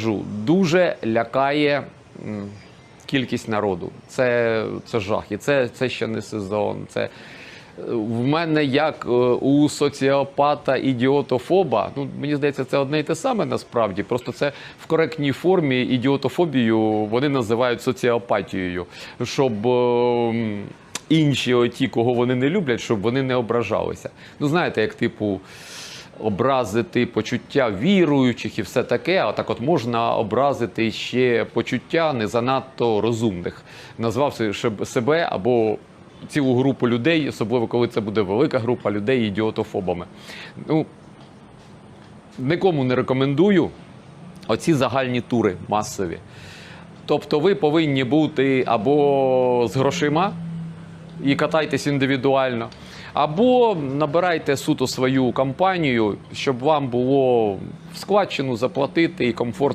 Кажу, дуже лякає кількість народу. Це, це жах. І це, це ще не сезон. Це е, в мене як е, у соціопата ідіотофоба. Ну мені здається, це одне і те саме насправді. Просто це в коректній формі ідіотофобію вони називають соціопатією, щоб. е, Інші, оті, кого вони не люблять, щоб вони не ображалися. Ну, знаєте, як типу, образити почуття віруючих і все таке, а так от можна образити ще почуття не занадто розумних, назвавши себе або цілу групу людей, особливо коли це буде велика група людей ідіотофобами. Ну, нікому не рекомендую оці загальні тури масові. Тобто ви повинні бути або з грошима і катайтесь індивідуально, або набирайте суто свою компанію, щоб вам було в складчину заплатити і комфортно